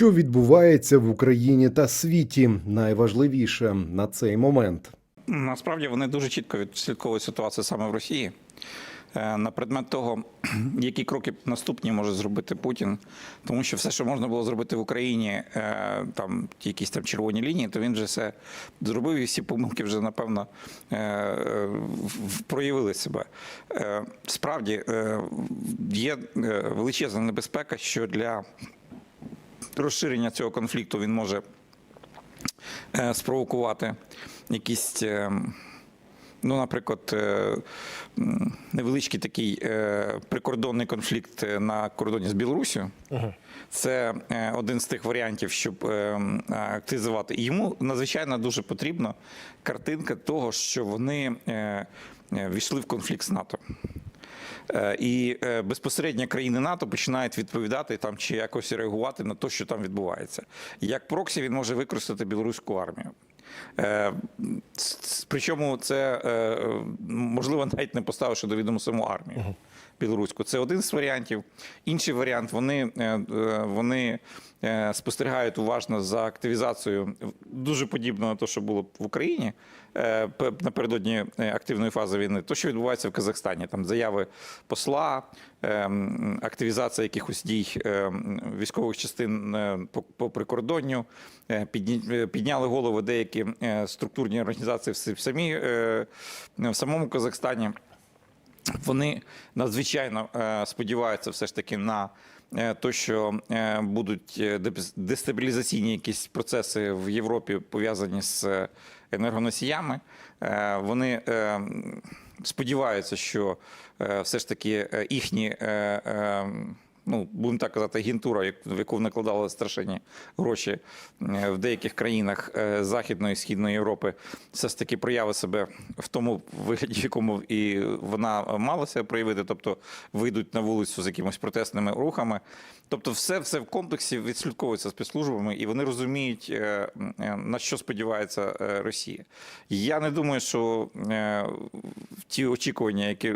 Що відбувається в Україні та світі, найважливіше на цей момент. Насправді вони дуже чітко відслідковують ситуацію саме в Росії. Е, На предмет того, які кроки наступні може зробити Путін, тому що все, що можна було зробити в Україні, е, там якісь там червоні лінії, то він вже все зробив, і всі помилки вже напевно е, проявили себе. Справді є величезна небезпека, що для розширення цього конфлікту він може е, спровокувати якісь, е, ну, наприклад, е, невеличкий такий прикордонний конфлікт на кордоні з Білорусію. Це один з тих варіантів, щоб активізувати. І йому надзвичайно дуже потрібна картинка того, що вони війшли в конфлікт з НАТО. Е, І е, безпосередньо країни НАТО починають відповідати там чи якось реагувати на те, що там відбувається. Як проксі він може використати білоруську армію. Е, Причому це можливо навіть не поставивши до відому саму армію білоруську. Це один з варіантів. Інший варіант вони, е, е, вони е, спостерігають уважно за активізацією дуже подібно на те, що було в Україні напередодні активної фази війни. То, що відбувається в Казахстані, там заяви посла, активізація якихось дій військових частин по, прикордонню, підняли голови деякі структурні організації в самі в самому Казахстані. Вони надзвичайно е, сподіваються все ж таки на е, те, що е, будуть дестабілізаційні якісь процеси в Європі пов'язані з енергоносіями. Вони сподіваються, що все ж таки їхні. Ну, будемо так казати, агентура, в яку накладали страшенні гроші е, в деяких країнах е, Західної і Східної Європи, все ж таки прояви себе в тому вигляді, в якому і вона мала себе проявити, тобто вийдуть на вулицю з якимось протестними рухами. Тобто, все, все в комплексі відслідковується спецслужбами, і вони розуміють, е, на що сподівається Росія. Я не думаю, що ті очікування, які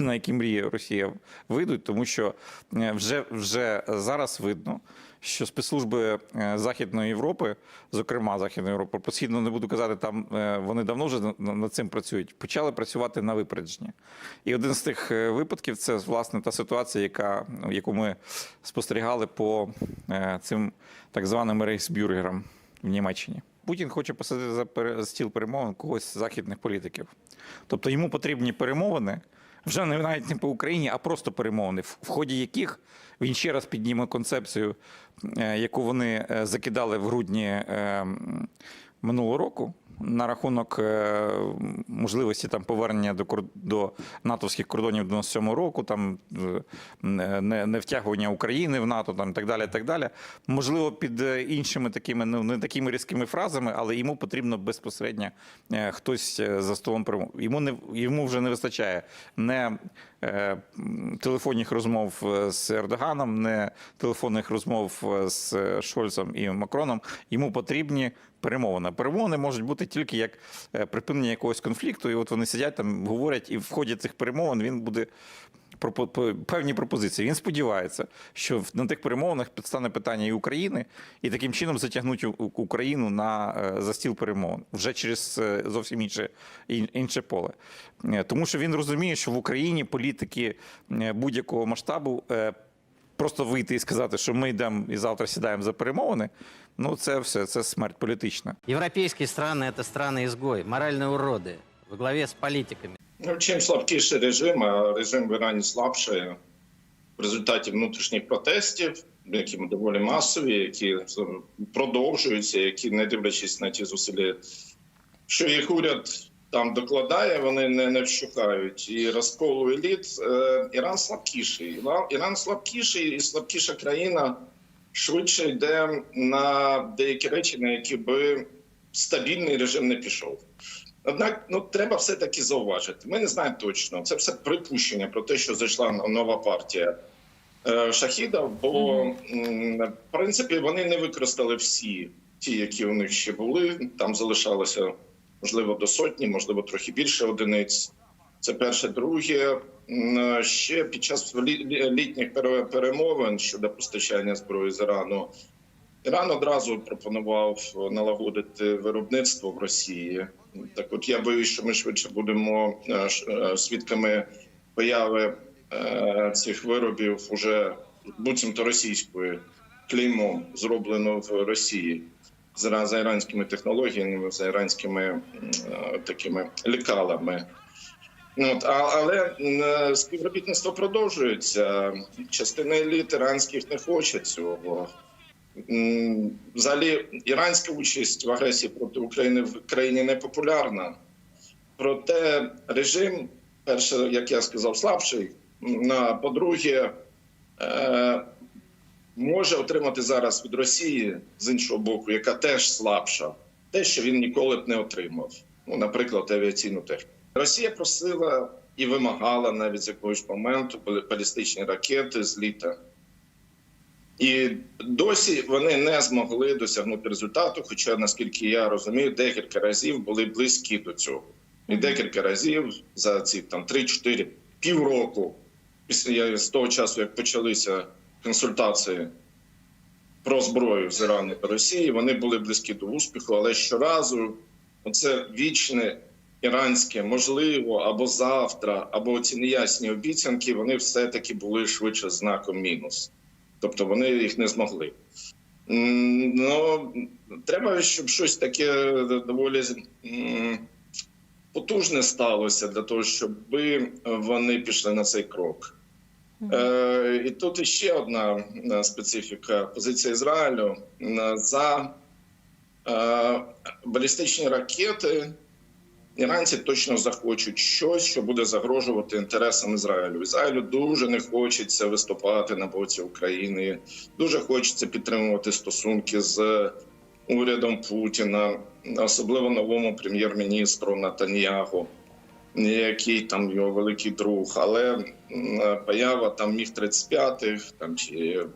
на які мріє Росія, вийдуть, тому що е, вже, вже зараз видно. Що спецслужби е, Західної Європи, зокрема Західної Європи, по східно не буду казати, там е, вони давно вже на- на- над цим працюють, почали працювати на випередження. І один з тих випадків це власне та ситуація, яка яку ми спостерігали по цим так званим рейсбюргерам в Німеччині. Путін хоче посадити за стіл перемовин когось з західних політиків. Тобто йому потрібні перемовини вже не навіть не по Україні, а просто перемовини, в ході яких він ще раз підніме концепцію, е, яку вони е, закидали в грудні е, минулого року. На рахунок е, можливості там повернення до до натовських кордонів 97 року, там е, не, не втягування України в НАТО, там так далі. Так далі. Можливо, під е, іншими такими ну не такими різкими фразами, але йому потрібно безпосередньо хтось за столом перемов. Йому не йому вже не вистачає не телефонних розмов з Ердоганом, не телефонних розмов з Шольцем і Макроном. Йому потрібні перемовини. Перемовини можуть бути тільки як е, припинення якогось конфлікту, і от вони сидять там, говорять, і в ході цих перемовин він буде. Певні пропозиції. Він сподівається, що на тих перемовинах підстане питання і України, і таким чином затягнуть Україну на е, за стіл перемовин вже через е, зовсім інше, інше поле. Тому що він розуміє, що в Україні політики будь-якого масштабу просто вийти і сказати, що ми йдемо і завтра сідаємо за перемовини. Ну це все, це смерть політична. Европейские страны – это страны-изгой, моральные уроды, во главе с политиками. Ну, чим слабкіший режим, а режим в Ірані слабший в результаті внутрішніх протестів, які доволі масові, які продовжуються, які, не дивлячись на ті зусилля, що їх уряд там докладає, вони не, не вщухають. І розколу еліт е, Іран слабкіший. Іран слабкіший і слабкіша країна швидше йде на деякі речі, на які би стабільний режим не пішов. Однак, ну треба все таки зауважити. Ми не знаємо точно. Це все припущення про те, що зайшла нова партія е, шахіда. Бо в принципі вони не використали всі ті, які у них ще були. Там залишалося можливо до сотні, можливо, трохи більше одиниць. Це перше. Друге, ще під час лі- лі- літніх пере- перемовин щодо постачання зброї з Ірану, Іран одразу пропонував налагодити виробництво в Росії. Так, от я боюсь, що ми швидше будемо е, е, свідками появи е, цих виробів уже буцімто російської клеймом зроблено в Росії за, іранськими технологіями, за іранськими е, такими лікалами. Ну, от, але м, співробітництво продовжується. Частина еліт іранських не хоче цього. Взагалі, іранська участь в агресії проти України в країні не популярна. Проте режим, перше, як я сказав, слабший. А По-друге, е, може отримати зараз від Росії з іншого боку, яка теж слабша, те, що він ніколи б не отримав. Ну, наприклад, авіаційну техніку. Росія просила і вимагала навіть з якогось моменту балістичні ракети з літа. І досі вони не змогли досягнути результату. Хоча, наскільки я розумію, декілька разів були близькі до цього. І декілька разів за ці там 3-4 півроку, після з того часу, як почалися консультації про зброю з Ірану та Росії, вони були близькі до успіху, але щоразу це вічне іранське, можливо, або завтра, або ці неясні обіцянки, вони все-таки були швидше знаком мінус. Тобто вони їх не змогли. Ну, треба, щоб щось таке доволі потужне сталося для того, щоб вони пішли на цей крок. Е, і тут іще одна е, специфіка позиція Ізраїлю Е, за балістичні ракети. Іранці точно захочуть щось, що буде загрожувати інтересам Ізраїлю. Ізраїлю дуже не хочеться виступати на боці України, дуже хочеться підтримувати стосунки з урядом Путіна, особливо новому прем'єр-міністру Натаньягу, який там його великий друг. Але поява там міг 35-х там чи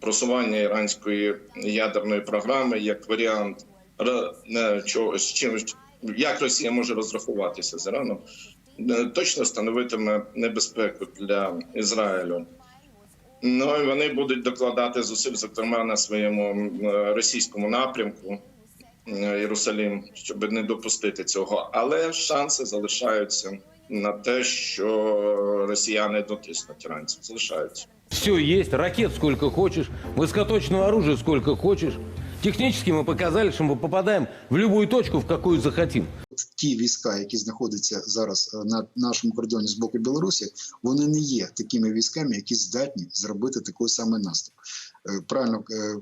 просування іранської ядерної програми як варіант ра- чого- з як Росія може розрахуватися з Іраном, е, точно становитиме небезпеку для Ізраїлю. Ну і вони будуть докладати зусиль, зокрема на своєму е, російському напрямку е, Єрусалим, щоб не допустити цього. Але шанси залишаються на те, що росіяни дотиснуть іранців. Залишаються. Все есть, ракет сколько хочешь, высокоточного оружия сколько хочешь. Технически мы показали, что мы попадаем в любую точку, в какую захотим. ті війська, які знаходяться зараз е, на нашому кордоні з боку Білорусі, вони не є такими військами, які здатні зробити такий самий наступ. Е, Правильно е,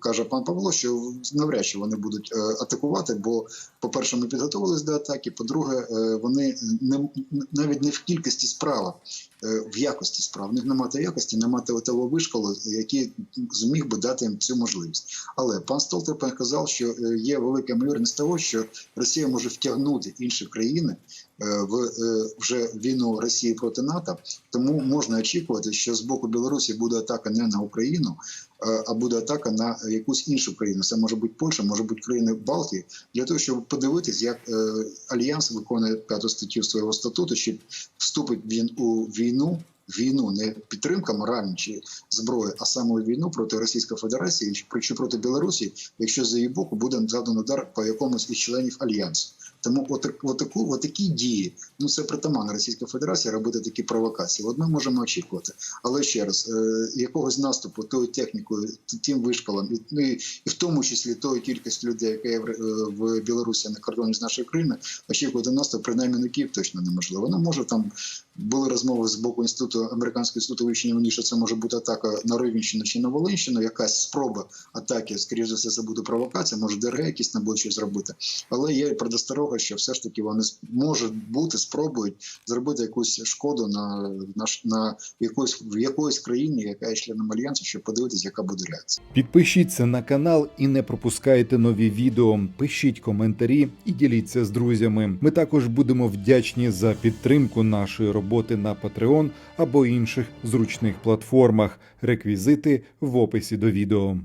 каже, пан Павло, що навряд чи вони будуть атакувати, бо, по-перше, ми підготувалися до атаки. По-друге, вони не навіть не в кількості справа, е, в якості справ. В них немає якості, немає того- вишколу, який зміг би дати їм цю можливість. Але пан Столтенберг казав, що є велика ймовірність того, що Росія може втягнути інші країни е, в е, вже війну Росії проти НАТО. Тому можна очікувати, що з боку Білорусі буде атака не на Україну, е, а буде атака на якусь іншу країну. Це може бути Польща, може бути країни Балтії, для того, щоб подивитись, як альянс виконує п'яту статтю свого статуту, чи вступить він у війну. Війну не підтримка моральна чи зброї, а саме війну проти Російської Федерації чи- проти Білорусі, якщо за її боку буде задан удар по якомусь із членів альянсу. Тому отак, отаку, отакі дії, ну це притаманно Російська Федерація робити такі провокації. От ми можемо очікувати. Але ще раз, е, якогось наступу тою технікою, тим вишколом, і, ну, і, в тому числі тою кількістю людей, яка є в, е, в Білорусі на кордоні з нашою країною, очікувати наступ, принаймні на Київ точно неможливо. Ну може там були розмови з боку інституту американського інституту вивчення війни, що це може бути атака на Рівненщину чи на Волинщину, якась спроба атаки, скоріш за все, це буде провокація, може ДРГ якісь щось зробити. Але є предосторога, що все ж таки вони можуть бути, спробують зробити якусь шкоду на, на, на якоїсь в якоїсь країні, яка є членом альянсу, щоб подивитися, яка буде реакція. Підпишіться на канал і не пропускайте нові відео. Пишіть коментарі і діліться з друзями. Ми також будемо вдячні за підтримку нашої роботи на Patreon або інших зручних платформах. Реквізити в описі до відео.